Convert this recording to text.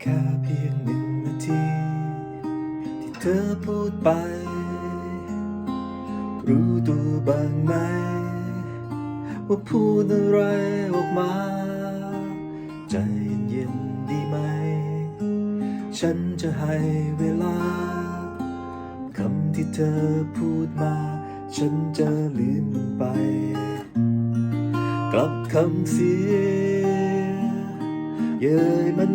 แค่เพียงหนึ่งนาที ที่เธอพูดไป รู้ตัวบ้างไหม ว่าพูดอะไรออกมา ใจเย็นๆดีไหม ฉันจะให้เวลา คำที่เธอพูดมา ฉันจะลืมมันไป กลับคำเสียเย้ยมัน